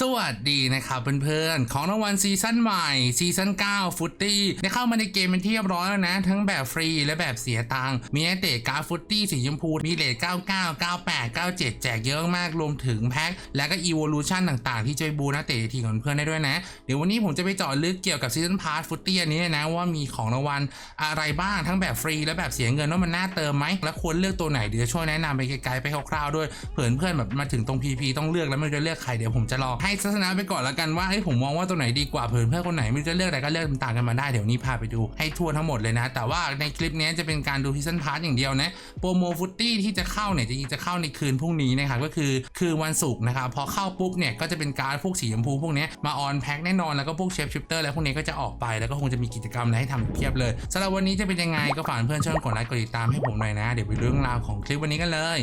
สวัสดีนะครับเพื่อนๆ ของรางวัลซีซั่นใหม่ซีซั่น9ฟุตตี้ได้เข้ามาในเกมเป็นที่เรียบร้อยแล้วนะ ทั้งแบบฟรีและแบบเสียตังค์มีนักเตะการฟุตตี้สีชมพูมีเลท99 98 97 แจกเยอะมากรวมถึงแพ็คและก็อีโวลูชันต่างๆ ที่จะไปบูนักเตะทีของเพื่อนได้ด้วยนะ เดี๋ยววันนี้ผมจะไปเจาะลึกเกี่ยวกับซีซั่นพาร์ทฟุตตี้อันนี้นะว่ามีของรางวัลอะไรบ้างทั้งแบบฟรีและแบบเสียเงินว่ามันน่าเติมไหมและควรเลือกตัวไหนเดี๋ยวช่วยแนะนำไปไกลๆไปคร่าวๆด้วยเผื่อเพื่อนแบบมาถึงตรง PP ต้องเลือกแล้วไม่รู้จะเลือกใครเดี๋ยวผมจะลองใให้ทัศนะไปก่อนแล้วกันว่าเฮ้ผมมองว่าตัวไหนดีกว่าเผื่อเพื่อนคนไหนไม่จะเลือกอะไรก็เลือกต่างกันมาได้เดี๋ยวนี้พาไปดูให้ทั่วทั้งหมดเลยนะ แต่ว่าในคลิปนี้จะเป็นการดูซีซันพาร์ทอย่างเดียวนะโปรโมฟุตตี้ที่จะเข้าเนี่ยจริงๆจะเข้าในคืนพรุ่งนี้นะครับก็คือคืนวันศุกร์นะครับพอเข้าปุ๊บเนี่ยก็จะเป็นการพวกสีชมพูพวกนี้มาออนแพ็คแน่นอนแล้วก็พวกเชฟชิปเตอร์แล้วพวกนี้ก็จะออกไปแล้วก็คงจะมีกิจกรรมอะไรให้ทำเพียบเลยสำหรับวันนี้จะเป็นยังไงก็ฝากเพื่อนช่วยกดไลค์กดติดตามให้ผมหน่อยนะ เดี๋ยวไปเรื่องราวของคลิปวันนี้กันเลย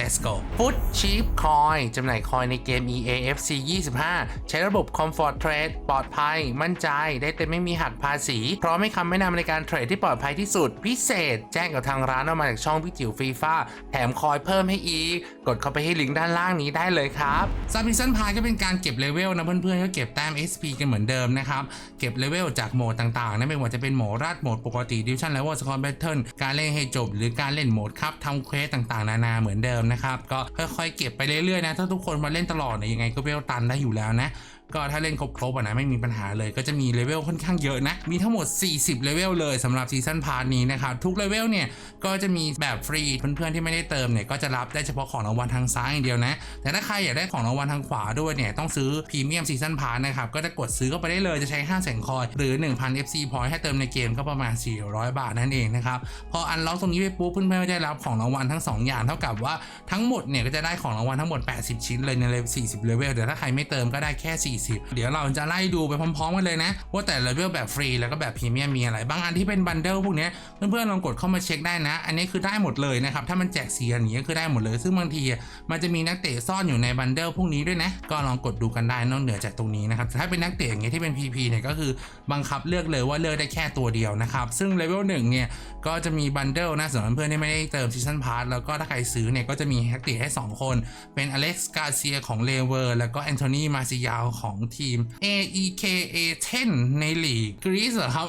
Let's go Foot Cheap Coin จำหน่ายคอยในเกม EAFC 25 ใช้ระบบ Comfort Trade ปลอดภัย มั่นใจ ได้เต็มไม่มีหักภาษี พร้อมให้คำแนะนำในการเทรดที่ปลอดภัยที่สุด พิเศษ แจ้งกับทางร้านออกมาจากช่องพี่จิ๋วฟีฟ่าแถมคอยเพิ่มให้อีก กดเข้าไปที่ลิงก์ด้านล่างนี้ได้เลยครับซับพิซันพายก็เป็นการเก็บเลเวลนะเพื่อนๆก็เก็บแต้ม SP กันเหมือนเดิมนะครับ เก็บเลเวลจากโหมดต่างๆนะไม่ว่าจะเป็นโหมดราดโหมดปกติดิวชั่นเลเวลสกอร์แบทเทิลการเล่นให้จบ หรือการเล่นโหมดครับทำเควสต่างๆ นานาเหมือนเดิมนะครับก็ค่อยๆเก็บไปเรื่อยๆนะถ้าทุกคนมาเล่นตลอดเนี่ยยังไงก็เวลตันได้อยู่แล้วนะ ก็ถ้าเล่นครบๆอะนะไม่มีปัญหาเลยก็จะมีเลเวลค่อนข้างเยอะนะ มีทั้งหมด 40 เลเวลเลยสำหรับซีซั่นพาร์ทนี้นะครับทุกเลเวลเนี่ยก็จะมีแบบฟรีเพื่อนๆที่ไม่ได้เติมเนี่ยก็จะรับได้เฉพาะของรางวัลทางซ้ายอย่างเดียวนะ แต่ถ้าใครอยากได้ของรางวัลทางขวาด้วยเนี่ยต้องซื้อพรีเมียมซีซั่นพาร์ทนะครับก็จะกดซื้อเข้าไปได้เลยจะใช้5แสนคอยหรือ 1,000 FC point ให้เติมในเกมก็ประมาณ 400 บาทนั่นเองนะครับพออันล็อกตรงนี้ไปปุ๊บเพื่อนๆก็ได้รับของรางวัลทั้งสองอย่างเท่ากับว่าทั้งหมดเนี่ยก็จะได้ของรางวัลทั้งหมด 80 ชิ้นเลยในเลเวล40 เลเวลเดี๋ยวถ้าใครไม่เติมก็ได้แค่ 40เดี๋ยวเราจะไล่ดูไปพร้อมๆกันเลยนะ ว่าแต่เลเวลแบบฟรีแล้วก็แบบพรีเมียมมีอะไร บางอันที่เป็นบันเดิลพวกเนี้ยเพื่อนๆลองกดเข้ามาเช็คได้นะ อันนี้คือได้หมดเลยนะครับ ถ้ามันแจกเสียอย่างนี้ก็คือได้หมดเลย ซึ่งบางทีมันจะมีนักเตะซ่อนอยู่ในบันเดิลพวกนี้ด้วยนะ ก็ลองกดดูกันได้นอกเหนือจากตรงนี้นะครับแต่ถ้าเป็นนักเตะอย่างเงี้ยที่เป็น PP เนี่ยก็คือบังคับเลือกเลยว่าเลือกได้แค่ตัวเดียวนะครับ ซึ่งเลเวลหนึ่งเนี่ย ก็จะมีบันเดิลนะสำหรับเพื่อนที่ไม่ได้เติมซีซันพาร์แล้วก็ถ้าใครซื้อเนี่ยก็จะมีนักเตะให้สองคน เป็นอเล็กซ์กาเซียของเลเวอร์แล้วก็แอนโทนีมาซิยาของทีม AEKA 10ในลีกกรีซเหรอครับ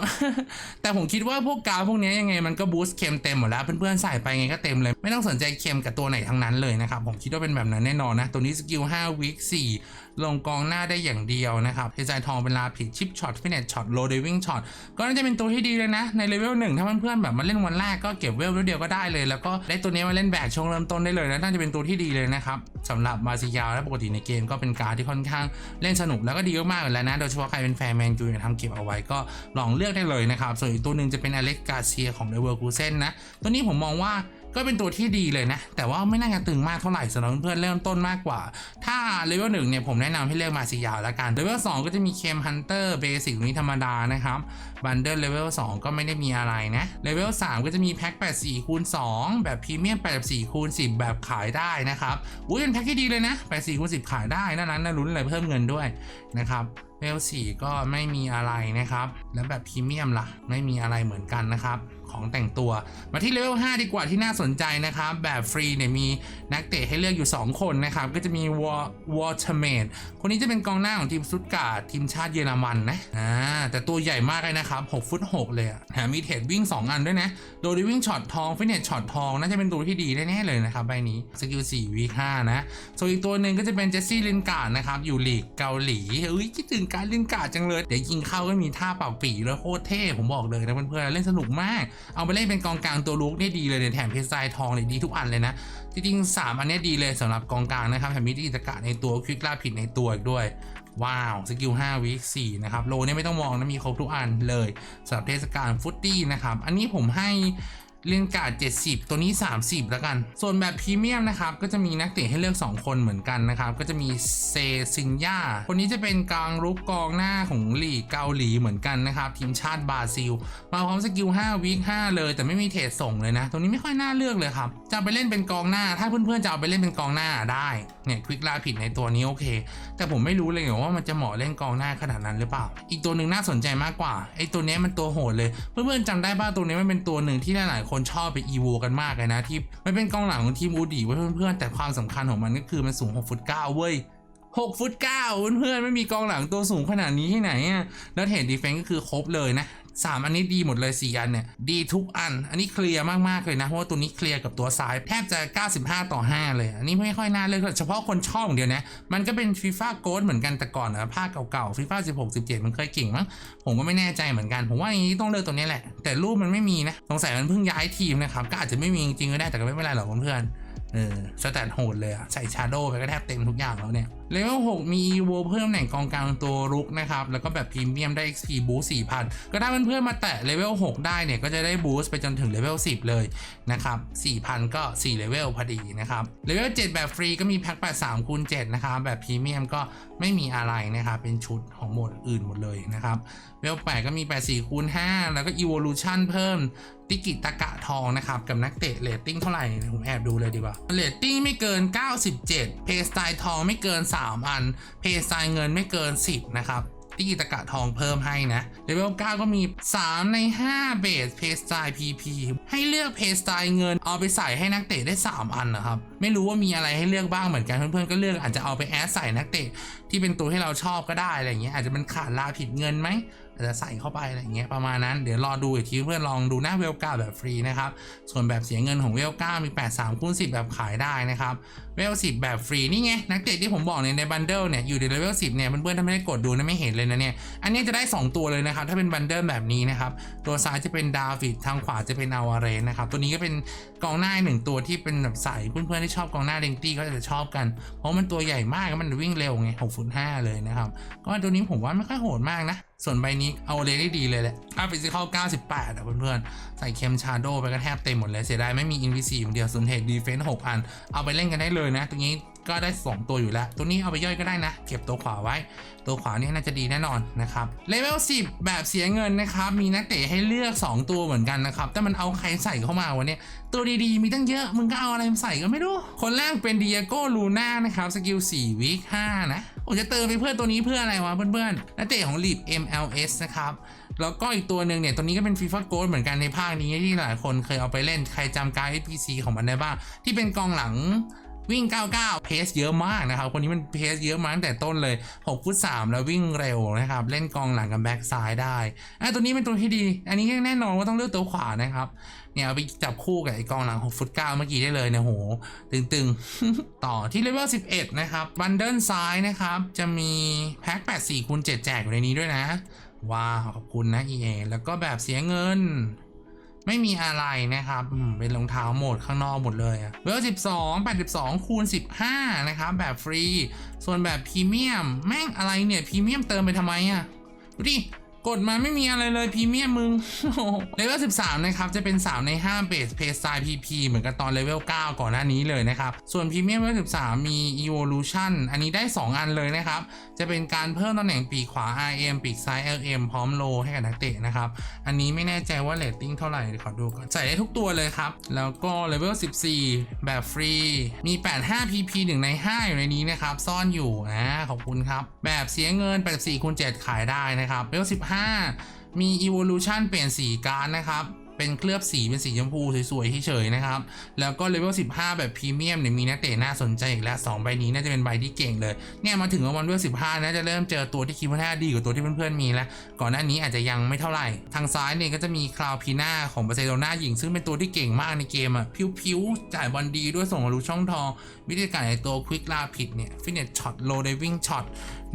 แต่ผมคิดว่าพวกกาพวกนี้ยังไงมันก็บูสต์เค็มเต็มหมดแล้ว เพื่อนๆใส่ไปไงก็เต็มเลย ไม่ต้องสนใจเค็มกับตัวไหนทั้งนั้นเลยนะครับ ผมคิดว่าเป็นแบบนั้นแน่นอนนะ ตัวนี้สกิล5วิก4 ลงกองหน้าได้อย่างเดียวนะครับเฮจายทองเป็นลาผิดชิปช็อตฟินเนตช็อตโลเดวิ่งช็อตก็น่าจะเป็นตัวที่ดีเลยนะ ในเลเวลหนึ่งถ้าเพื่อนๆแบบมาเล่นวันแรกก็เก็บเวลเดียวก็ได้เลย แล้วก็ได้ตัวนี้มาเล่นแบกช่วงเริ่มต้นได้เลยนะน่าจะเป็นตัวที่ดีเลยนะครับสำหรับมาซิยาและปกติในเกมก็เป็นการดที่ค่อนข้างเล่นสนุกแล้วก็ดีมากๆอยู่แล้วนะโดยเฉพาะใครเป็นแฟนแมนยูอยากทำเก็บเอาไว้ก็ลองเลือกได้เลยนะครับส่วนอีกตัวหนึ่งจะเป็นอเล็กกาเซียของเลเวอร์คูเซนนะตัวนี้ผมมองว่า ก็เป็นตัวที่ดีเลยนะ แต่ว่าไม่น่าจะตึงมากเท่าไหร่สำหรับเพื่อนเริ่มต้นมากกว่า ถ้าเลเวลหนึ่งเนี่ยผมแนะนำให้เลือกมาซิยาวแล้วกันเลเวลสองก็จะมีเคมฮันเตอร์เบสิกนี้ธรรมดานะครับบันเดิลเลเวล2ก็ไม่ได้มีอะไรนะเลเวล3ก็จะมีแพ็ค84คูณ2แบบพรีเมียม84คูณ10 แบบขายได้นะครับอุ้ยเป็นแพ็คที่ดีเลยนะ84คูณ10 ขายได้นั่นนั้นนะลุ้นอะไรเพิ่มเงินด้วยนะครับเลเวล4ก็ไม่มีอะไรนะครับ แล้วแบบพรีเมียมล่ะ ไม่มีอะไรเหมือนกันนะครับ ของแต่งตัว มาที่เลเวล5ดีกว่าที่น่าสนใจนะครับ แบบฟรีเนี่ยมีนักเตะให้เลือกอยู่ 2 คนนะครับ ก็จะมีวอวอเทอร์เมดคนนี้จะเป็นกองหน้าของทีมซุตกาทีมชาติเยอรมันนะอ่าแต่ตัวใหญ่มากเลยนะครับ6ฟุต6เลยอะแถมมีเทรดวิ่ง 2 อันด้วยนะ โดยวิ่งช็อตทองฟิตเนสช็อตทองน่าจะเป็นตัวที่ดีแน่ๆเลยนะครับใบนี้สกิล4วี5นะส่วนอีกตัวหนึ่งก็จะเป็นเจสซี่ลินการ์ดนะครับอยู่ลีกเกาหลีเอ้ยคิดถึงการลินการ์ดจังเลยเดี๋ยวยิงเข้าก็มีท่าเป่าปีแล้วโคตรเท่ผมบอกเลยนะเพื่อนๆเล่นสนุกมากเอาไปเล่นเป็นกองกลางตัวลุกได้ดีเลยเนี่ยแถมเพชรทรายทองเลยดีทุกอันเลยนะ จริงๆ 3 อันนี้ดีเลยสำหรับกองกลางนะครับแถมมีอิตากะในตัวควิกล่าผิดในตัวอีกด้วย ว้าวสกิล5วิ4นะครับโลเนี่ยไม่ต้องมองนะมีครบทุกอันเลยสำหรับเทศกาลฟุตตี้นะครับอันนี้ผมให้ เลียนการ์ด70 ตัวนี้ 30 แล้วกัน ส่วนแบบพรีเมียมนะครับ ก็จะมีนักเตะให้เลือก 2 คนเหมือนกันนะครับ ก็จะมีเซซิงย่าคนนี้จะเป็นกลางรุกกองหน้าของลีกเกาหลีเหมือนกันนะครับ ทีมชาติบราซิล มาพร้อมสกิล5วิ5เลย แต่ไม่มีเทรดส่งเลยนะ ตัวนี้ไม่ค่อยน่าเลือกเลยครับ จะเอาไปเล่นเป็นกองหน้า ถ้าเพื่อนๆจะเอาไปเล่นเป็นกองหน้าได้เนี่ยควิกลาผิดในตัวนี้โอเค แต่ผมไม่รู้เลยว่ามันจะเหมาะเล่นกองหน้าขนาดนั้นหรือเปล่า อีกตัวหนึ่งน่าสนใจมากกว่าไอ้ตัวนี้มันตัวโหดเลย เพื่อนๆจำได้ป่ะตัวนี้มันเป็นตัวหนึ่งที่หลายๆคนนชอบไปอีโวกันมากเลยนะ ที่มันเป็นกองหลังของทีมอูดีไว้เพื่อนๆแต่ความสำคัญของมันก็คือมันสูง6ฟุต9เว้ย6ฟุต9เพื่อนๆไม่มีกองหลังตัวสูงขนาดนี้ที่ไหนอะแล้วเห็นดีเฟนซ์ก็คือครบเลยนะ สามอันนี้ดีหมดเลย 4 อันเนี่ย ดีทุกอัน อันนี้เคลียร์มากๆเลยนะ เพราะว่าตัวนี้เคลียร์กับตัวซ้าย แทบจะ 95 ต่อ 5 เลย อันนี้ไม่ค่อยน่าเลยเฉพาะคนชอบอย่างเดียวนะ มันก็เป็นฟีฟ่าโกดเหมือนกันแต่ก่อนนะภาคเก่าๆฟีฟ่า16 17 มันเคยเก่งมั้งผมก็ไม่แน่ใจเหมือนกัน ผมว่าอย่างนี้ต้องเลือกตัวนี้แหละ แต่รูปมันไม่มีนะสงสัยมันเพิ่งย้ายทีมนะครับก็อาจจะไม่มีจริงก็ได้แต่ก็ไม่เป็นไรหรอกเพื่อนเออสแตทโหดเลยอะใส่ชาโดว์ไปก็แทบเต็มทุกอย่างแล้วเนี่ยเลเวล6มี EVO เพิ่มแหน่งกองกลางตัวรุกนะครับ แล้วก็แบบพรีเมียมได้ XP boost 4,000 ก็ถ้าเพื่อนๆมาแตะเลเวล6ได้เนี่ย ก็จะได้บูสต์ไปจนถึงเลเวล10 เลยนะครับ 4,000 ก็4เลเวลพอดีนะครับ เลเวล7แบบฟรีก็มีแพ็ค83คูณ7นะครับแบบพรีเมียมก็ไม่มีอะไรนะครับ เป็นชุดของหมดอื่นหมดเลยนะครับเลเวล8ก็มี 84คูณ5แล้วก็ Evolution เพิ่มติกิตะกะทองนะครับ กับนักเตะเรตติ้งเท่าไหร่ผมแอบดูเลยดีกว่าเรตติ้งไม่เกิน 97เพสไตล์ทองไม่เกิน3 อัน เพย์สไตล์เงินไม่เกิน 10 นะครับที่ตะกะทองเพิ่มให้นะเลเวล9ก็มี 3 ใน 5 เบสเพย์สไตล์ PP ให้เลือกเพย์สไตล์เงินเอาไปใส่ให้นักเตะได้ 3 อันนะครับ ไม่รู้ว่ามีอะไรให้เลือกบ้างเหมือนกันเพื่อนๆก็เลือกอาจจะเอาไปแอดใส่นักเตะที่เป็นตัวให้เราชอบก็ได้อะไรเงี้ยอาจจะเป็นขาดลาผิดเงินไหม อาจจะใส่เข้าไปอะไรเงี้ยประมาณนั้นเดี๋ยวรอดูอีกทีเพื่อนลองดูหน้าเวลก้าแบบฟรีนะครับ ส่วนแบบเสียเงินของเวลก้ามี 8 3คูณ10 แบบขายได้นะครับ เวล10 แบบฟรีนี่ไงนักเตะที่ผมบอกเนี่ยในบันเดิลเนี่ยอยู่ในเลเวล10เนี่ยเพื่อนๆถ้าไม่ได้กดดูนะไม่เห็นเลยนะเนี่ยอันนี้จะได้ 2 ตัวเลยนะครับถ้าเป็นบันเดิลแบบนี้นะครับตัวซ้ายจะเป็นดาวิดทางขวาจะเป็นอาวาเรนนะครับตัวนี้ก็เป็นกองหน้าหนึ่งตัวที่เป็นแบบใส่เพื่อนๆที่ชอบกองหน้าเลงตี้ก็จะชอบกัน เพราะมันตัวใหญ่มากมันวิ่งเร็วไง6ฟุต5เลยนะครับก็ตัวนี้ผมว่าไม่ค่อยโหดมากนะส่วนใบนี้เอาเลยได้ดีเลยแหละอัพฟิสิคอล98 อะเพื่อนๆ ใส่เคมชาโดไปก็แทบเต็มหมดเลย เสียดายไม่มีอินวิซี่อยู่เดียวส่วนเฮดดีเฟนส์6อัน เอาไปเล่นกันได้เลยนะตัวนี้ก็ได้ 2 ตัวอยู่แล้ว ตัวนี้เอาไปย่อยก็ได้นะ เก็บตัวขวาไว้ ตัวขวานี่น่าจะดีแน่นอนนะครับเลเวล10 แบบเสียเงินนะครับ มีนักเตะให้เลือก 2 ตัวเหมือนกันนะครับ แต่มันเอาใครใส่เข้ามาวะเนี่ยตัวดีๆ มีตั้งเยอะ มึงก็เอาอะไรมาใส่ก็ไม่รู้ คนแรกเป็นเดิเอโกลูน่านะครับ สกิล4วิค5นะ ผมจะเติมไปเพื่อตัวนี้เพื่ออะไรวะเพื่อนๆนักเตะของลีด MLS นะครับแล้วก็อีกตัวหนึ่งเนี่ยตัวนี้ก็เป็น FIFA Gold เหมือนกันในภาคนี้ที่หลายคนเคยเอาไปเล่นใครจำการ์ด SPC ของมันได้บ้าง ที่เป็นกองหลังวิ่ง 99 เพสเยอะมากนะครับ คนนี้มันเพสเยอะมาตั้งแต่ต้นเลย 6 ฟุต 3 แล้ววิ่งเร็วนะครับ เล่นกองหลังกับแบ็กซ้ายได้ไอะตัวนี้เป็นตัวที่ดี อันนี้แน่นอนว่าต้องเลือกตัวขวานะครับ เนี่ยเอาไปจับคู่กับไอกองหลัง6ฟุต9เมื่อกี้ได้เลยเนี่ยโหตึงๆ ต่อที่เลเวล11 นะครับบันเดิลซ้ายนะครับ จะมีแพ็ค84คูณ7แจกอยู่ในนี้ด้วยนะ ว้าวขอบคุณนะ EA แล้วก็แบบเสียเงินไม่มีอะไรนะครับ เป็นรองเท้าโหมดข้างนอกหมดเลยอะเวล12 82 คูณ 15 นะครับ แบบฟรี ส่วนแบบพรีเมียม แม่งอะไรเนี่ย พรีเมียมเติมไปทำไมอะดูดิ กดมาไม่มีอะไรเลยพรีเมียมมึงเลเวล13 นะครับ จะเป็น 3 ใน5เบสเพสไตล์ PP เหมือนกับตอนเลเวล9ก่อนหน้านี้เลยนะครับ ส่วนพรีเมียมเลเวล13 มี Evolution อันนี้ได้ 2 อันเลยนะครับ จะเป็นการเพิ่มตำแหน่งปีกขวา RM ปีกซ้าย LM พร้อมโลให้กับนักเตะนะครับ อันนี้ไม่แน่ใจว่าเรตติ้งเท่าไหร่ขอดูก่อน ใส่ได้ทุกตัวเลยครับ แล้วก็เลเวล14 แบบฟรี มี 85 PP 1 ใน 5 อยู่ในนี้นะครับ ซ่อนอยู่นะขอบคุณครับ แบบเสียเงิน 84คูณ7ขายได้นะครับเลเวล15มี Evolution เปลี่ยนสีการ์ดนะครับ เป็นเคลือบสีเป็นสีชมพูสวยๆเฉยๆนะครับ แล้วก็เลเวล15 แบบพรีเมียมเนี่ยมีนักเตะน่าสนใจอีกแล้ว 2 ใบนี้น่าจะเป็นใบที่เก่งเลย เนี่ยมาถึงวันเลเวล15น่าจะเริ่มเจอตัวที่คิดว่าน่าดีกว่าตัวที่เพื่อนๆมีแล้ว ก่อนหน้านี้อาจจะยังไม่เท่าไหร่ ทางซ้ายเนี่ยก็จะมีคลาวพีน่าของบาร์เซโลนาหญิง ซึ่งเป็นตัวที่เก่งมากในเกมอะพิวๆจ่ายบอลดีด้วยส่งทะลุช่องทองวิธีการในตัวควิกลาผิดเนี่ยฟินเนตช็อตโลเดวิ่งช็อต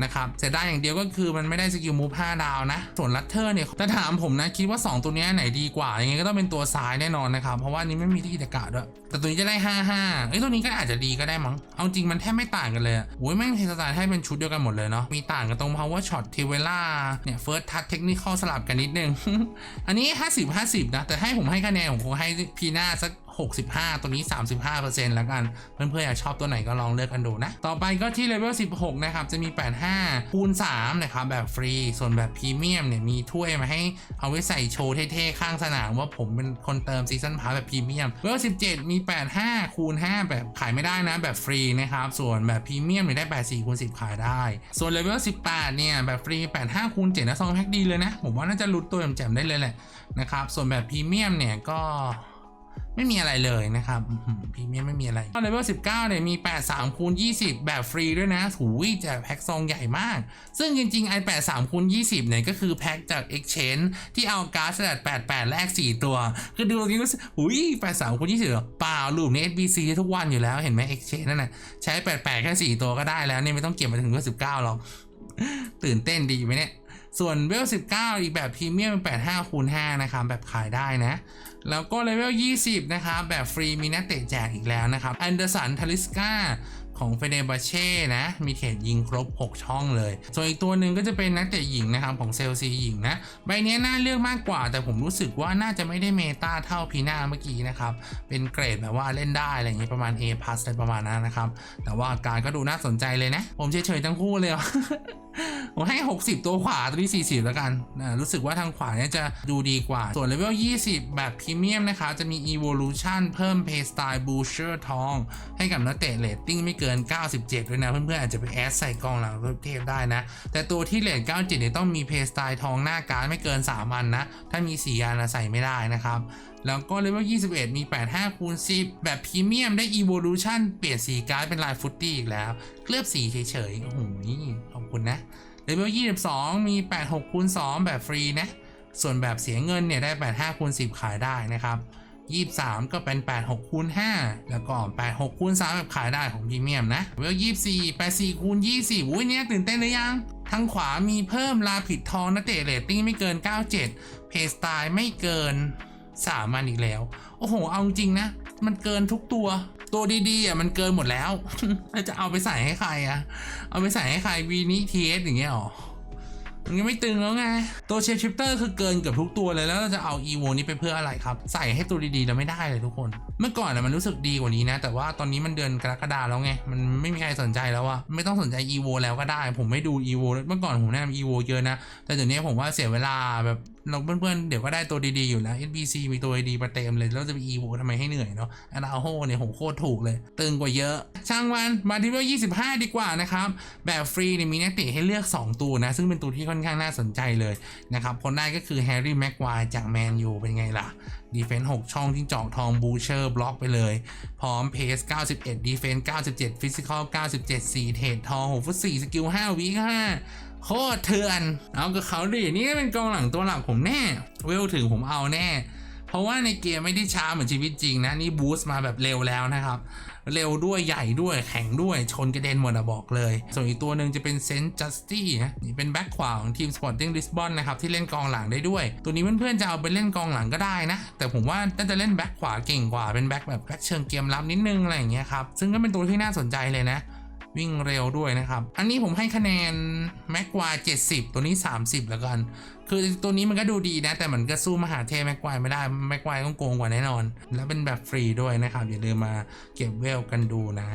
นะครับเสียดายอย่างเดียวก็คือมันไม่ได้สกิลมูฟ5ดาวนะ ส่วนลัตเทอร์เนี่ยถ้าถามผมนะ คิดว่า 2 ตัวนี้ไหนดีกว่า ยังไงก็ต้องเป็นตัวซ้ายแน่นอนนะครับ เพราะว่านี้ไม่มีที่กิจกะด้วย แต่ตัวนี้จะได้ 55เอ้ยตัวนี้ก็อาจจะดีก็ได้มั้ง เอาจริงมันแทบไม่ต่างกันเลยอะโอ้ยแม่งเทสไตล์ให้เป็นชุดเดียวกันหมดเลยเนาะ มีต่างกันตรง power shot ทีเวล่าเนี่ย first touch technical สลับกันนิดนึง อันนี้ 50 50 นะ แต่ให้ผมให้คะแนนผมคงให้พีน่าสัก65 ตัวนี้ 35%แล้วกัน เพื่อนๆอยากชอบตัวไหนก็ลองเลือกกันดูนะ ต่อไปก็ที่เลเวล 16 นะครับ จะมี 85 คูณ 3 นะครับ แบบฟรี ส่วนแบบพรีเมียมเนี่ย มีถ้วยมาให้เอาไว้ใส่โชว์เท่ๆ ข้างสนามว่าผมเป็นคนเติมซีซันพาร์แบบพรีเมียมเลเวล 17 มี85 คูณ 5 แบบขายไม่ได้นะแบบฟรีนะครับ ส่วนแบบพรีเมียมเนี่ยได้ 84 คูณ 10 ขายได้ ส่วนเลเวล 18 เนี่ย แบบฟรี 85 คูณ 7นะซองแพ็คดีเลยนะ ผมว่าน่าจะรุดตัวแจ่มๆได้เลยแหละนะครับ ส่วนแบบพรีเมียมเนี่ยก็ ไม่มีอะไรเลยนะครับพรีเมียมไม่มีอะไรเลเวล19เนี่ยมี 83คูณ20 แบบฟรีด้วยนะหูยแจกแพ็คซองใหญ่มาก ซึ่งจริงๆ i 83คูณ20เนี่ยก็คือแพ็คจาก Exchange ที่เอาการ์ดสแตท88แลก4 ตัว คือดูตรงนี้ก็หูย83คูณ20เหรอเปล่าลูปนี้ SBC ทุกวันอยู่แล้วเห็นไหม Exchange นั่นน่ะใช้ 88 แค่ 4 ตัวก็ได้แล้วเนี่ยไม่ต้องเก็บมาถึงเลเวล19หรอกตื่นเต้นดีไหมเนี่ย ส่วนเวล 19 อีกแบบพรีเมียมเป็น85คูณ5นะครับ แบบขายได้นะ แล้วก็เลเวล 20 นะครับ แบบฟรีมีนักเตะแจกอีกแล้วนะครับแอนเดอร์สันทาริสกา ของเฟเนบาเช่นะ มีเขตยิงครบ 6 ช่องเลย ส่วนอีกตัวหนึ่งก็จะเป็นนักเตะหญิงนะครับของเซลซีหญิงนะ ใบนี้น่าเลือกมากกว่า แต่ผมรู้สึกว่าน่าจะไม่ได้เมตาเท่าพีนาเมื่อกี้นะครับ เป็นเกรดแบบว่าเล่นได้อะไรอย่างเงี้ยประมาณ A+ อะไรประมาณนั้นนะครับ แต่ว่าการก็ดูน่าสนใจเลยนะ ผมเฉยๆทั้งคู่เลยผมให้ 60 ตัวขวาตัวนี้40 แล้วกันนะรู้สึกว่าทางขวาเนี่ยจะดูดีกว่า ส่วนเลเวล 20 แบบพรีเมียมนะคะ จะมี Evolution เพิ่ม Pay Style Booster ทอง ให้กับนักเตะเรตติ้งไม่เกิน97 ด้วยนะ เพื่อนๆอาจจะไปแอดใส่กองหลังเทพได้นะ แต่ตัวที่เหรต97เนี่ยต้องมี Pay Style ทองหน้าการไม่เกิน 3 อันนะ ถ้ามี 4 อันนะใส่ไม่ได้นะครับ แล้วก็เลเวล21 มี 85คูณ10 แบบพรีเมียมได้ Evolution เปลี่ยนสีการ์ดเป็นลายฟุตตี้อีกแล้วเคลือบสีเฉยๆโอ้โหขอบคุณนะเลเวล22 มี 86คูณ2แบบฟรีนะส่วนแบบเสียเงินเนี่ยได้85คูณ10 ขายได้นะครับ 23 ก็เป็น 86คูณ5แล้วก็ 86คูณ3แบบขายได้ของพรีเมียมนะเลเวล24 84คูณ20อุ้ยเนี่ยตื่นเต้นหรือยังทางขวามีเพิ่มลาผิดทองนักเตะเรตติ้งไม่เกิน 97 เพสไตล์ไม่เกิน3มันอีกแล้ว โอ้โห เอาจริงนะ มันเกินทุกตัว ตัวดีๆอะมันเกินหมดแล้ว จะเอาไปใส่ให้ใครอะ เอาไปใส่ให้ใครวีนิทีเอสอย่างเงี้ยหรอ มันยังไม่ตึงแล้วไง ตัวเชฟชิปเตอร์คือเกินเกือบทุกตัวเลยแล้วเราจะเอาอีโวนี้ไปเพื่ออะไรครับ ใส่ให้ตัวดีๆแล้วไม่ได้เลยทุกคน เมื่อก่อนนะมันรู้สึกดีกว่านี้นะ แต่ว่าตอนนี้มันเดือนกรกฎาแล้วไง มันไม่มีใครสนใจแล้วอะไม่ต้องสนใจอีโวแล้วก็ได้ ผมไม่ดูอีโวเมื่อก่อนผมแนะนำอีโวเยอะนะ แต่เดี๋ยวนี้ผมว่าเสียเวลาแบบ เราเพื่อนๆเดี๋ยวก็ได้ตัวดีๆอยู่แล้ว NBC มีตัวดีมาเต็มเลยแล้วจะไปอีโวทำไมให้เหนื่อยเนาะอนาโฮเนี่ยโหโคตรถูกเลย ตึงกว่าเยอะ ช่างวันมาที่เวล25 ดีกว่านะครับ แบบฟรีเนี่ยมีนักเตะให้เลือก 2 ตัวนะ ซึ่งเป็นตัวที่ค่อนข้างน่าสนใจเลยนะครับ คนได้ก็คือแฮร์รี่แม็กควายจากแมนยูเป็นไงล่ะดีเฟนส์6ช่องที่จาะทองบูเชอร์บล็อกไปเลย พร้อมเพส91ดีเฟนส์97ฟิสิกอล97 4เทรดทอง6ฟุต4สกิล5วิ5 โคตรเถื่อน เอากับเขาดิ นี่เป็นกองหลังตัวหลักผมแน่ เวลถึงผมเอาแน่ เพราะว่าในเกมไม่ได้ช้าเหมือนชีวิตจริงนะ นี่บูสต์มาแบบเร็วแล้วนะครับ เร็วด้วยใหญ่ด้วยแข็งด้วยชนกระเด็นหมดอะบอกเลย ส่วนอีกตัวหนึ่งจะเป็นเซนต์จัสตี้นะนี่เป็นแบ็คขวาของทีมสปอร์ติ้งลิสบอนนะครับ ที่เล่นกองหลังได้ด้วย ตัวนี้เพื่อนๆจะเอาไปเล่นกองหลังก็ได้นะ แต่ผมว่าน่าจะเล่นแบ็คขวาเก่งกว่าเป็นแบ็คแบบแบ็คเชิงเกมรับนิดนึงอะไรอย่างเงี้ยครับซึ่งก็เป็นตัวที่น่าสนใจเลยนะ วิ่งเร็วด้วยนะครับ อันนี้ผมให้คะแนนแม็กควา70 ตัวนี้ 30 แล้วกัน คือตัวนี้มันก็ดูดีนะ แต่มันก็สู้มหาเทพแม็กควายไม่ได้แม็กควายต้องโกงกว่าแน่นอน แล้วเป็นแบบฟรีด้วยนะครับ อย่าลืมมาเก็บเวลกันดูนะ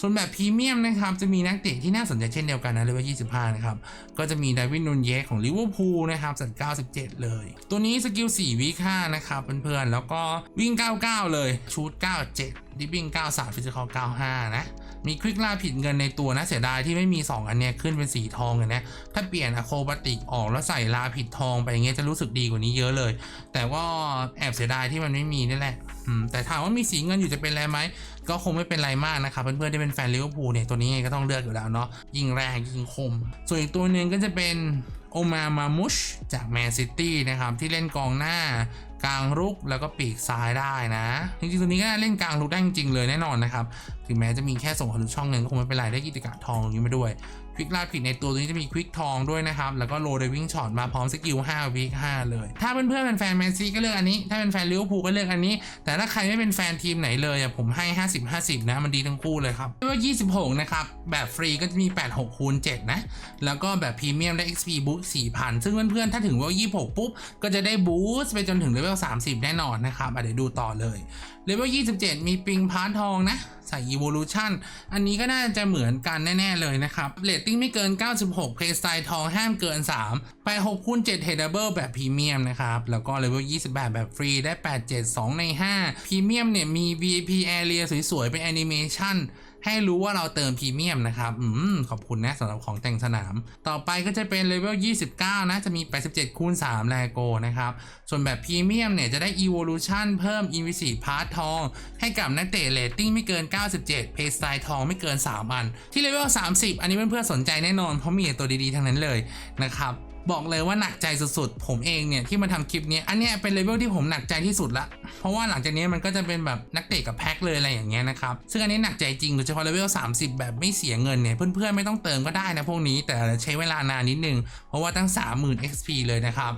ส่วนแบบพรีเมียมนะครับ จะมีนักเตะที่น่าสนใจเช่นเดียวกันนะเลเวล25 นะครับ ก็จะมีดาวินนูนเยสของลิเวอร์พูลนะครับสัด97 เลย ตัวนี้สกิล4วิค่านะครับเพื่อนๆแล้วก็วิ่ง 99 เลยชูด97ดิบบิ้ง93ฟิสิกอล95 นะมีควิกล่าผิดเงินในตัวนะเสียดายที่ไม่มี 2 อันเนี้ยขึ้นเป็นสีทองเลยนะ ถ้าเปลี่ยนอะโครบติกออกแล้วใส่ลาผิดทองไปอย่างเงี้ยจะรู้สึกดีกว่านี้เยอะเลย แต่ก็แอบเสียดายที่มันไม่มีนี่แหละแต่ถามว่ามีสีเงินอยู่จะเป็นไรไหมก็คงไม่เป็นไรมากนะครับเพื่อนๆที่เป็นแฟนลิเวอร์พูลเนี่ยตัวนี้ไงก็ต้องเลือกอยู่แล้วเนาะยิงแรงยิงคม ส่วนอีกตัวหนึ่งก็จะเป็นโอมามามุชจากแมนซิตี้นะครับที่เล่นกองหน้ากลางรุกแล้วก็ปีกซ้ายได้นะ จริงๆตัวนี้ก็เล่นกลางรุกได้จริงๆเลยแน่นอนนะครับ ถึงแม้จะมีแค่ส่งทะลุช่องเงินก็คงไม่เป็นไรได้กิจกะทองอย่างนี้มาด้วย ควิกลาผิดในตัวตัวนี้จะมีควิกทองด้วยนะครับ แล้วก็โลเดวิ่งช็อตมาพร้อมสกิล5วิก5เลย ถ้าเพื่อนเป็นแฟนแมนซีก็เลือกอันนี้ ถ้าเป็นแฟนลิเวอร์พูลก็เลือกอันนี้ แต่ถ้าใครไม่เป็นแฟนทีมไหนเลยอะผมให้ 50 50 นะ มันดีทั้งคู่เลยครับไม่ว่า 26 นะครับ แบบฟรีก็จะมี 86คูณ7นะ แล้วก็แบบพรีเมียมได้ XP boost 4,000 ซึ่งเพื่อนๆ ถ้าถึงเลเวล26 ปุ๊บ ก็จะได้บูสต์ไปจนถึงเลเวล 30 แน่นอนนะครับอะเดี๋ยวดูต่อเลย เลเวล27 มีปิงพาร์ททองนะ ใส่ Evolution อันนี้ก็น่าจะเหมือนกันแน่ ๆ เลยนะครับเรตติ้งไม่เกิน 96 เพลสไตล์ทองห้ามเกิน 3 ไป6คูณ7 h e a d a b l e แบบพรีเมียมนะครับ แล้วก็เลเวล28 แบบฟรี ได้ 8 7 2 ใน5พรีเมียมเนี่ยมี VIP Area สวย ๆ เป็นแอนิเมชัน ให้รู้ว่าเราเติมพรีเมียมนะครับ อืม ขอบคุณนะสำหรับของแต่งสนาม ต่อไปก็จะเป็นเลเวล 29 นะ จะมี 87คูณ3แลโกนะครับ ส่วนแบบพรีเมียมเนี่ย จะได้ Evolution เพิ่ม Invisible Part ทอง ให้กับนักเตะเรตติ้งไม่เกิน 97 เพย์สไตล์ทองไม่เกิน 3 อัน ที่เลเวล 30 อันนี้เพื่อนๆสนใจแน่นอน เพราะมีตัวดีๆทั้งนั้นเลยนะครับ บอกเลยว่าหนักใจสุดๆ ผมเองเนี่ยที่มาทำคลิปเนี้ยอันนี้เป็นเลเวลที่ผมหนักใจที่สุดละ เพราะว่าหลังจากนี้มันก็จะเป็นแบบนักเตะกับแพ็คเลยอะไรอย่างเงี้ยนะครับ ซึ่งอันนี้หนักใจจริงโดยเฉพาะเลเวล30 แบบไม่เสียเงินเนี่ยเพื่อนๆไม่ต้องเติมก็ได้นะพวกนี้ แต่ใช้เวลานานนิดนึง เพราะว่าตั้ง 30,000 XP เลยนะครับ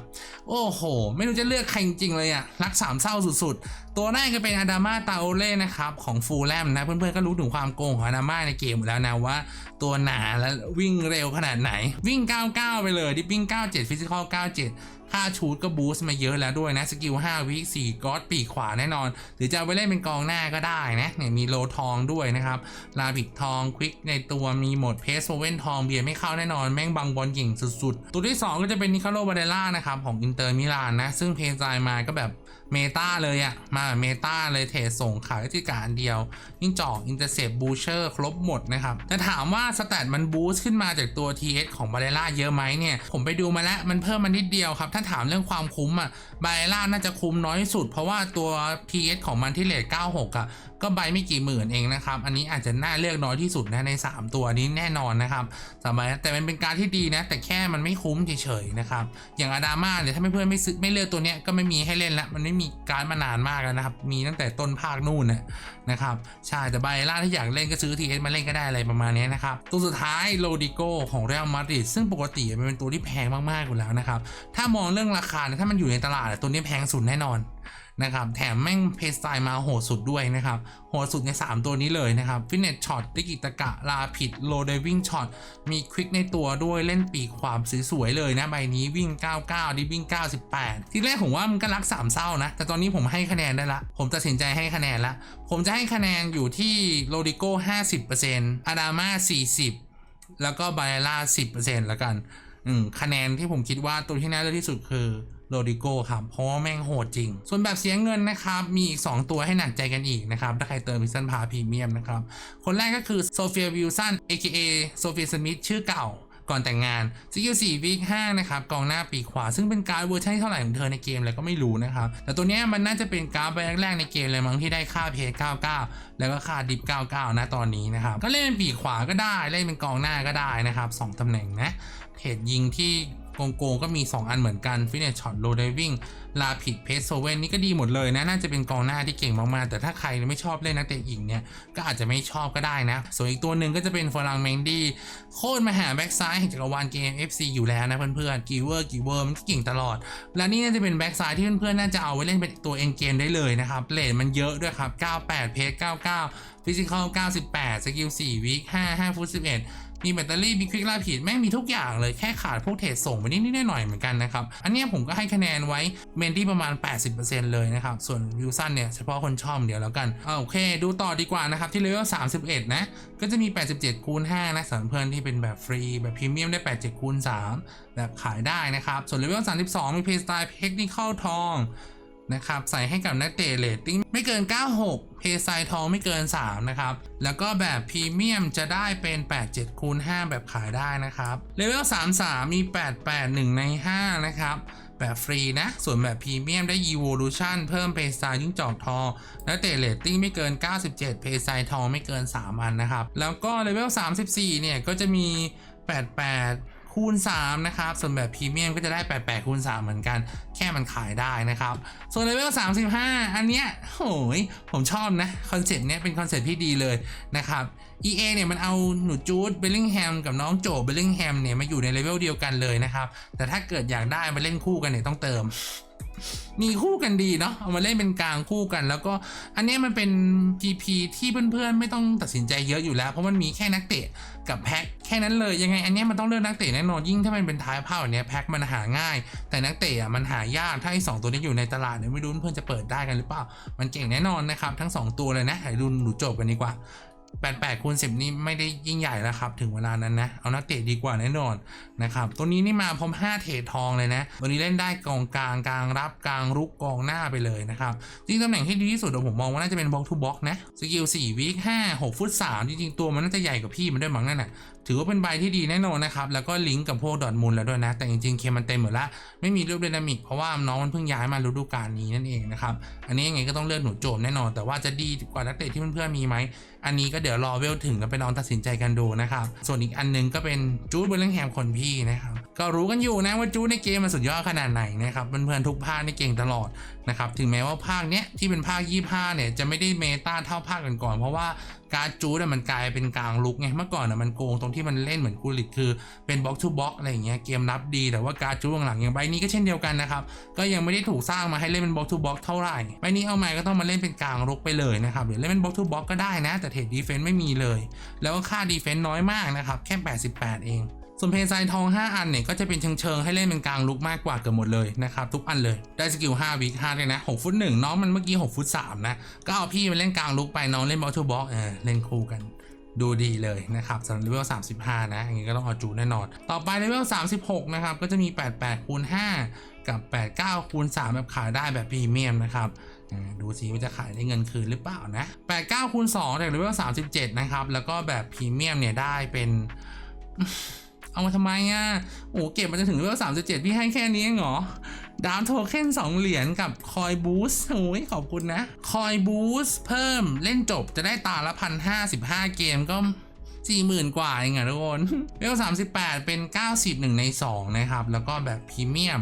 โอ้โห ไม่รู้จะเลือกใครจริงๆเลยอะรักสามเศร้าสุดๆตัวแรกก็เป็นอาดามาตาโอเล่นะครับของฟูลแลมนะเพื่อนๆก็รู้ถึงความโกงของอาดามาในเกมอยู่แล้วนะว่า ตัวหนาและวิ่งเร็วขนาดไหน วิ่ง 99 ไปเลยดิวิ่ง97 ฟิสิกอล 97 ค่าชูดก็บูสต์มาเยอะแล้วด้วยนะ สกิล 5 วิ 4ก็อดปีกขวาแน่นอน หรือจะไปเล่นเป็นกองหน้าก็ได้นะเนี่ยมีโลทองด้วยนะครับ ลาบิกทองควิกในตัวมีโหมดเพสโฟเว่นทองเบียร์ไม่เข้าแน่นอนแม่งบังบอลเก่งสุดๆ ตัวที่ 2 ก็จะเป็นนิคาโลบาเดล่านะครับของอินเตอร์มิลานนะซึ่งเพย์ไซมาก็แบบ เมตาเลยอะมาแบบเมตาเลยเทรดส่งขายที่การเดียวยิ่งจอกอินเตอร์เซปบูเชอร์ครบหมดนะครับ แต่ถามว่าสแตทมันบูสต์ขึ้นมาจากตัว TS ของบาเ e ล่าเยอะไหมเนี่ย ผมไปดูมาแล้ว มันเพิ่มมานิดเดียวครับ ถ้าถามเรื่องความคุ้มอะ บาเ e ล่าน่าจะคุ้มน้อยที่สุด เพราะว่าตัว TS ของมันที่เลท96อะก็ใบไม่กี่หมื่นเองนะครับ อันนี้อาจจะน่าเลือกน้อยที่สุดนะใน 3 ตัวนี้แน่นอนนะครับสบายแต่มันเป็นการที่ดีนะ แต่แค่มันไม่คุ้มเฉยๆนะครับ อย่างอาดามาเนี่ยถ้าไม่เพื่อนไม่ซื้อไม่เลือกตัวเนี้ยก็ไม่มีให้เล่นละมันไม่มีการมานานมากแล้วนะครับ มีตั้งแต่ต้นภาคนู่นนะนะครับใช่แต่ไบล่าถ้าอยากเล่นก็ซื้อ TS มาเล่นก็ได้อะไรประมาณนี้นะครับตัวสุดท้ายโลดิโกของเรอัลมาดริดซึ่งปกติมันเป็นตัวที่แพงมากๆอยู่แล้วนะครับถ้ามองเรื่องราคาเนี่ยถ้ามันอยู่ในตลาดอะตัวนี้แพงสุดแน่นอนนะครับ แถมแม่งเพสไตล์มาโหดสุดด้วยนะครับ โหดสุดใน 3 ตัวนี้เลยนะครับฟินเนตช็อตติกิตะกะ ลาผิดโลเดวิ่งช็อตมีควิกในตัวด้วยเล่นปีกความสวยๆเลยนะ ใบนี้วิ่ง 99ดิวิ่ง 98 ที่แรกผมว่ามันก็รัก3เศร้านะ แต่ตอนนี้ผมให้คะแนนได้ละ ผมตัดสินใจให้คะแนนละ ผมจะให้คะแนนอยู่ที่โลดิโก้ 50%อาดาม่า40 แล้วก็ไบล่า10%แล้วกัน อืม คะแนนที่ผมคิดว่าตัวที่น่าเลือกที่สุดคือ โรดิโกครับ เพราะว่าแม่งโหดจริง ส่วนแบบเสียเงินนะครับ มีอีก 2 ตัวให้หนักใจกันอีกนะครับ ถ้าใครเติมพิซซันพาพรีเมียมนะครับ คนแรกก็คือโซเฟียวิลสัน AKA โซเฟียสมิธชื่อเก่าก่อนแต่งงานสกิล4วีค5นะครับกองหน้าปีขวา ซึ่งเป็นการดเวอร์ชันที่เท่าไหร่ของเธอในเกมอะไรก็ไม่รู้นะครับ แต่ตัวนี้มันน่าจะเป็นการดใบแรกๆในเกมเลยมั้งที่ได้ค่าเพจ99 แล้วก็ค่าดิฟ99 นะตอนนี้นะครับ ก็เล่นเป็นปีขวาก็ได้ เล่นเป็นกองหน้าก็ได้นะครับสองตำแหน่งนะเทรดยิงที่ โกงก็มี 2 อันเหมือนกันฟินเนชช็อตโลดวิ่งลาผิดเพสโซเว่นนี่ก็ดีหมดเลยนะ น่าจะเป็นกองหน้าที่เก่งมากๆ แต่ถ้าใครไม่ชอบเล่นนักเตะหญิงเนี่ยก็อาจจะไม่ชอบก็ได้นะ ส่วนอีกตัวหนึ่งก็จะเป็นฟอรังเมนดี้โคตรมาหาแบ็กซ้ายแห่งจักรวาลเกม FC อยู่แล้วนะเพื่อนๆกีเวอร์กีเวอร์มันก็เก่งตลอด และนี่น่าจะเป็นแบ็กซ้ายที่เพื่อนๆน่าจะเอาไว้เล่นเป็นตัวเอ็นเกมได้เลยนะครับเลทมันเยอะด้วยครับ 98 เพจ99 ฟิสิกอล98 สกิล 4 วิ5 5ฟุต11 มีแบตเตอรี่ มีควิกลาผิดแม่งมีทุกอย่างเลยแค่ขาดพวกเทรดส่งไปนิดๆหน่อยเหมือนกันนะครับ อันนี้ผมก็ให้คะแนนไว้เมนที่ประมาณ 80%เลยนะครับ ส่วนวิวซันเนี่ย เฉพาะคนชอบเดียวแล้วกันอ่าโอเค ดูต่อดีกว่านะครับ ที่เลเวล31 นะ ก็จะมี 87 คูณ 5 นะสำหรับเพื่อนที่เป็นแบบฟรีแบบพรีเมียมได้ 87 คูณ 3 แบบขายได้นะครับ ส่วนเลเวล32 มีเพย์สไตล์เทคนิคเข้าทอง นะครับ ใส่ให้กับนักเตะเรตติ้งไม่เกิน 96 เพย์ไซทองไม่เกิน 3 นะครับ แล้วก็แบบพรีเมียมจะได้เป็น 87คูณ5แบบขายได้นะครับเลเวล33 มี 88 1 ใน 5 นะครับแบบฟรีนะ ส่วนแบบพรีเมียมได้ Evolution เพิ่มเพย์ไซยิ่งจอกทองและเตะเรตติ้งไม่เกิน 97 เพย์ไซทองไม่เกิน 3 อันนะครับ แล้วก็เลเวล 34 เนี่ย ก็จะมี 88 คูณ3นะครับส่วนแบบพรีเมียมก็จะได้88คูณ3เหมือนกัน แค่มันขายได้นะครับ ส่วนเลเวล35 อันเนี้ยโอ้ยผมชอบนะคอนเซ็ปต์เนี้ยเป็นคอนเซ็ปต์ที่ดีเลยนะครับ EA เนี่ยมันเอาหนูจูดเบลลิงแฮมกับน้องโจเบลลิงแฮมเนี่ยมาอยู่ในเลเวลเดียวกันเลยนะครับแต่ถ้าเกิดอยากได้มาเล่นคู่กันเนี่ยต้องเติม มีคู่กันดีเนาะเอามาเล่นเป็นกลางคู่กัน แล้วก็อันนี้มันเป็น PP ที่เพื่อนๆ ไม่ต้องตัดสินใจเยอะอยู่แล้ว เพราะมันมีแค่นักเตะกับแพ็คแค่นั้นเลยยังไง อันนี้มันต้องเลือกนักเตะแน่นอนยิ่งถ้ามันเป็นท้ายภาคเนี้ยแพ็คมันหาง่าย แต่นักเตะอะมันหายากถ้าไอ้สองตัวนี้อยู่ในตลาดเนี่ยไม่รู้เพื่อนจะเปิดได้กันหรือเปล่ามันเก่งแน่นอนนะครับทั้งสองตัวเลยนะไหนดูหนูจบกันดีกว่า 88คูณ10 นี่ไม่ได้ยิ่งใหญ่แล้วครับ ถึงเวลานั้นนะ เอานักเตะดีกว่าแน่นอนนะครับ ตัวนี้นี่มาพร้อม 5 เทรดทองเลยนะ ตัวนี้เล่นได้กองกลางกลางรับกลางรุกกองหน้าไปเลยนะครับ จริงตำแหน่งที่ดีที่สุดผมมองว่าน่าจะเป็นบล็อกทูบล็อกนะ สกิล4วิก5 6 ฟุต3จริงๆตัวมันน่าจะใหญ่กว่าพี่มันด้วยมั้งนั่นน่ะถือว่าเป็นใบที่ดีแน่นอนนะครับ แล้วก็ลิงก์กับพวกดอทมูลแล้วด้วยนะ แต่จริงๆเคมันเต็มหมดละไม่มีรูปไดนามิกเพราะว่าน้องมันเพิ่งย้ายมาฤดูกาลนี้นั่นเองนะครับ อันนี้ยังไงก็ต้องเลือกหนูโจมแน่นอน แต่ว่าจะดีกว่านักเตะที่เพื่อนๆมีไหม อันนี้ก็เดี๋ยวรอเวลถึงแล้วไปลองตัดสินใจกันดูนะครับ ส่วนอีกอันหนึงก็เป็นจูดเบลลิงแฮมคนพี่นะครับ ก็รู้กันอยู่นะว่าจูดในเกมมันสุดยอดขนาดไหนนะครับ เพื่อนๆทุกภาคในเก่งตลอดนะครับถึงแม้ว่าภาคเนี้ยที่เป็นภาค 25 เนี่ยจะไม่ได้เมตาเท่าภาคก่อนๆเพราะว่าการจูดมันกลายเป็นกลางลุกไงเมื่อก่อนอะมันโกงตรงที่มันเล่นเหมือนกูริตคือเป็นบล็อกทูบล็อกอะไรอย่างเงี้ยเกมรับดีแต่ว่าการจูดหลังๆอย่างใบนี้ก็เช่นเดียวกันนะครับก็ยังไม่ได้ถูกสร้างมาให้เล่นเป็นบล็อกทูบล็อกเท่าไหร่ใบนี้เอามาก็ต้องมาเล่นเป็นกลางรุกไปเลยนะครับหรือเล่นเป็นบล็อกทูบล็อกก็ได้นะ แต่เทรดดีเฟนต์ไม่มีเลย แล้วก็ค่าดีเฟนต์น้อยมากนะครับแค่ 88 เอง ส่วนเพนไซทอง 5 อันเนี่ยก็จะเป็นเชิงๆให้เล่นเป็นกลางลุกมากกว่าเกือบหมดเลยนะครับทุกอันเลยได้สกิล5วิก5เลยนะ6ฟุต1น้องมันเมื่อกี้6ฟุต3นะก็เอาพี่มาเล่นกลางลุกไปน้องเล่นบอลทูบ็อกเออเล่นคู่กันดูดีเลยนะครับสำหรับเลเวล35 นะอย่างนี้ก็ต้องเอาจูแน่นอน ต่อไปเลเวล36 นะครับ ก็จะมี 88คูณ5กับ 89คูณ3แบบขายได้แบบพรีเมียมนะครับอ่าดูสิว่าจะขายได้เงินคืนหรือเปล่านะ 89คูณ2จากเลเวล37 นะครับ แล้วก็แบบพรีเมียมเนี่ยได้เป็น เอามาทำไมอะโอ้เก็บมาจนถึงเลเวล37พี่ให้แค่นี้เองเหรอ ดาวโทเค็นสองเหรียญกับคอยบูสโอ้ยขอบคุณนะ คอยบูสเพิ่มเล่นจบจะได้ตาละพันห้าสิบห้าเกมก็สี่หมื่นกว่าเองอะทุกคนเลเวล38เป็นเก้าสิบหนึ่งในสองนะครับ แล้วก็แบบพรีเมียม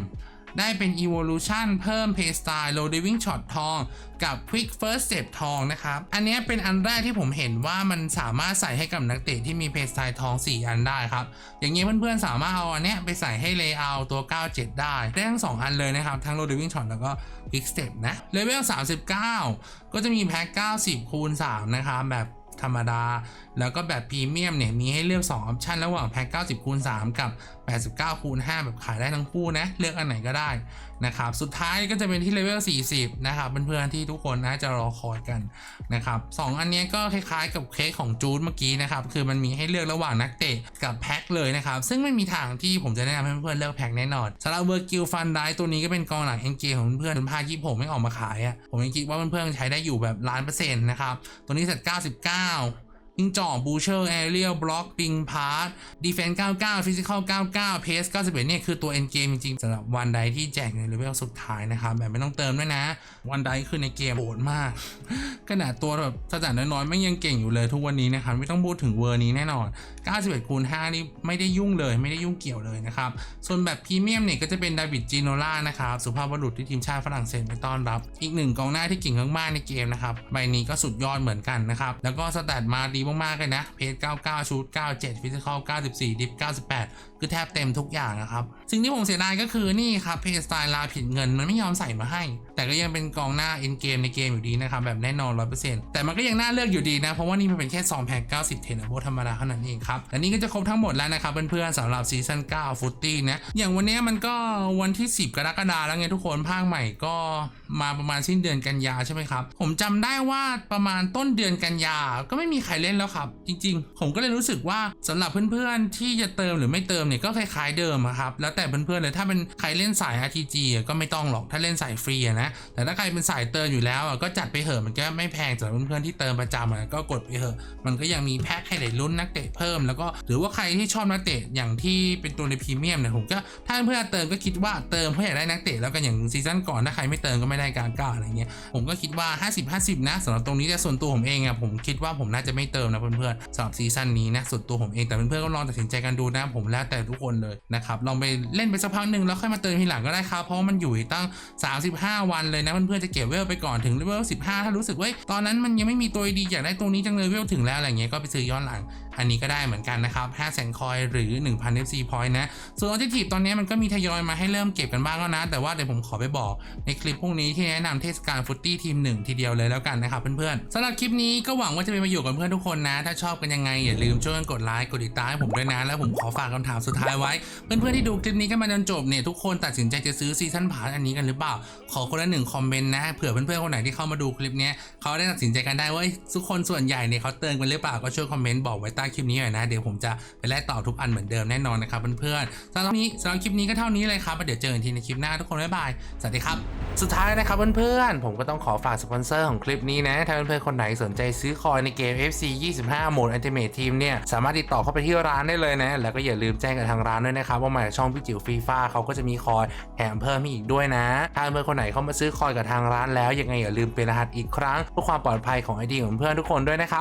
ได้เป็น Evolution เพิ่ม Play Style Low Diving Shot ทอง กับ Quick First Step ทองนะครับ อันนี้เป็นอันแรกที่ผมเห็นว่ามันสามารถใส่ให้กับนักเตะที่มี Play Style ทอง 4 อันได้ครับ อย่างนี้เพื่อนๆ สามารถเอาอันนี้ไปใส่ให้ Layout ตัว 97 ได้ ได้ทั้ง 2 อันเลยนะครับ ทั้ง Low Diving Shot แล้วก็ Quick Step นะเลเวล39 ก็จะมีแพ็ค90คูณ3นะครับแบบ ธรรมดา แล้วก็แบบพรีเมียมเนี่ยมีให้เลือก2ออปชันระหว่างแพ็ค90คูณ3กับ 89คูณ5แบบขายได้ทั้งคู่นะ เลือกอันไหนก็ได้ นะครับสุดท้ายก็จะเป็นที่เลเวล 40 นะครับเพื่อนๆที่ทุกคนน่าจะรอคอยกันนะครับสองอันนี้ก็คล้ายๆกับเคสของจูดเมื่อกี้นะครับคือมันมีให้เลือกระหว่างนักเตะกับแพ็คเลยนะครับซึ่งไม่มีทางที่ผมจะแนะนำให้เพื่อนๆเลือกแพ็คแน่นอนสำหรับเวอร์กิลฟันได้ตัวนี้ก็เป็นกองหลังเอ็นเกของเพื่อนๆจนภาคยี่ผมไม่ออกมาขายอะ่ะผมยังคิดว่าเพื่อนๆใช้ได้อยู่แบบล้านเปอร์เซ็นต์นะครับตัวนี้เสร็จ99 ยิงจ่อบูเชอร์แอเรียลบล็อกปิงพาร์ตดีเฟนซ์99ฟิสิคอล99 เพส91เนี่ยคือตัวเอ็นเกมจริงๆสำหรับวันใดที่แจกในเลเวลสุดท้ายนะครับ แบบไม่ต้องเติมด้วยนะ วันใดคือในเกมโหดมาก ขนาดตัวแบบสแตทน้อยๆไม่ยังเก่งอยู่เลยทุกวันนี้นะครับ ไม่ต้องพูดถึงเวอร์นี้แน่นอน 91คูณ5นี่ไม่ได้ยุ่งเลย ไม่ได้ยุ่งเกี่ยวเลยนะครับ ส่วนแบบพรีเมียมเนี่ยก็จะเป็นดาวิดจีโนล่านะครับสุภาพบุรุษที่ทีมชาติฝรั่งเศสไปต้อนรับ อีกหนึ่งกองหน้าที่เก่งมากๆในเกมนะครับใบนี้ก็สุดยอดเหมือนกันนะครับแล้วก็สแตทมาดีมากๆเลยนะเพจ99ชูด97ฟิสิกอล94 ดิฟ 98คือแทบเต็มทุกอย่างนะครับ สิ่งที่ผมเสียดายก็คือนี่ครับเพจสไตล์ลาผิดเงินมันไม่ยอมใส่มาให้ แต่ก็ยังเป็นกองหน้าเอ็นเกมในเกมอยู่ดีนะครับ แบบแน่นอน 100%แต่มันก็ยังน่าเลือกอยู่ดีนะ เพราะว่านี่มันเป็นแค่2แพ็ค90 เทนโบธรรมดาเท่านั้นเองครับและนี่ก็จะครบทั้งหมดแล้วนะครับเพื่อนๆสำหรับซีซั่น9ฟุตตี้นะอย่างวันนี้มันก็วันที่ 10 กรกฎาคมแล้วไงทุกคนภาคใหม่ก็มาประมาณสิ้นเดือนกันยาใช่ไหมครับผมจำได้ว่าประมาณต้นเดือนกันยาก็ไม่มีใครเล่นแล้วครับ จริง ๆ ผมก็เลยรู้สึกว่าสำหรับเพื่อนๆที่จะเติมหรือไม่เติมเนี่ยก็คล้ายๆเดิมครับแล้วแต่เพื่อนๆเลยถ้าเป็นใครเล่นสาย RTG ก็ไม่ต้องหรอกถ้าเล่นสายฟรีนะแต่ถ้าใครเป็นสายเติมอยู่แล้วก็จัดไปเหอะมันก็ไม่แพงสำหรับเพื่อนๆที่เติมประจำก็กดไปเหอะมันก็ยังมีแพ็คให้ได้ลุ้นนักเตะเพิ่ม แล้วก็หรือว่าใครที่ชอบนักเตะอย่างที่เป็นตัวในพรีเมียมเนี่ยผมก็ถ้าเพื่อนๆเติมก็คิดว่าเติมเพื่ออยากได้นักเตะแล้วกันอย่างซีซั่นก่อนถ้าใครไม่เติมก็ไม่ได้การก้าวอะไรเงี้ยผมก็คิดว่า 50 50 นะสำหรับตรงนี้แต่ส่วนตัวผมเองอะผมคิดว่าผมน่าจะไม่เติมนะเพื่อนๆสำหรับซีซั่นนี้นะส่วนตัวผมเองแต่เพื่อนๆก็ลองตัดสินใจกันดูนะผมแล้วแต่ทุกคนเลยนะครับลองไปเล่นไปสักพักหนึ่งแล้วค่อยมาเติมทีหลังก็ได้ครับ เพราะมันอยู่ตั้ง 35 วันเลยนะเพื่อนๆจะเก็บเวลไปก่อนถึงเลเวล15 ถ้ารู้สึกว่าตอนนั้นมันยังไม่มีตัวดีอยากได้ตัวนี้จังเลยเวลถึงแล้วอะไรเงี้ยก็ไปซื้อย้อนหลัง อันนี้ก็ได้เหมือนกันนะครับ5แสนคอยหรือ 1,000 FC point นะ ส่วน Objective ตอนนี้มันก็มีทยอยมาให้เริ่มเก็บกันบ้างแล้วนะ แต่ว่าเดี๋ยวผมขอไปบอกในคลิปพวกนี้ที่แนะนำเทศกาลฟุตตี้ทีมหนึ่งทีเดียวเลยแล้วกันนะครับเพื่อนๆสำหรับคลิปนี้ก็หวังว่าจะเป็นประโยชน์กับเพื่อนทุกคนนะ ถ้าชอบกันยังไงอย่าลืมช่วยกันกดไลค์กดติดตามให้ผมด้วยนะ แล้วผมขอฝากคำถามสุดท้ายไว้ เพื่อนๆที่ดูคลิปนี้กันมาจนจบเนี่ยทุกคนตัดสินใจจะซื้อซีซั่นพาร์ทอันนี้กันหรือเปล่า ขอคนละหนึ่งคอมเมนต์นะเผื่อเพื่อนๆคนไหนที่เข้ามาดูคลิปนี้เขาได้ตัดสินใจกันได้ว่าทุกคนส่วนใหญ่เนี่ยเขาเตือนกันหรือเปล่าก็ช่วยคอมเมนต์บอกไว้ใต้คลิปนี้หน่อยนะ เดี๋ยวผมจะไปไล่ตอบทุกอันเหมือนเดิมแน่นอนนะครับเพื่อนๆสำหรับนี้สำหรับคลิปนี้ก็เท่านี้เลยครับเดี๋ยวเจอกันทีในคลิปหน้าทุกคนบ๊ายบายสวัสดีครับสุดท้ายนะครับเพื่อนๆผมก็ต้องขอฝากสปอนเซอร์ของคลิปนี้นะถ้าเพื่อนๆคนไหนสนใจซื้อคอยในเกม FC 25 โหมด Ultimate Team เนี่ยสามารถติดต่อเข้าไปที่ร้านได้เลยนะ แล้วก็อย่าลืมแจ้งกับทางร้านด้วยนะครับว่ามาจากช่องพี่จิ๋วฟีฟ้าเขาก็จะมีคอยแถมเพิ่มให้อีกด้วยนะ ถ้าเพื่อนๆคนไหนเข้ามาซื้อคอยกับทางร้านแล้วยังไงอย่าลืมเป็นรหัสอีกครั้งเพื่อความปลอดภัยของไอดีของเพื่อนทุกคนด้วยนะครับ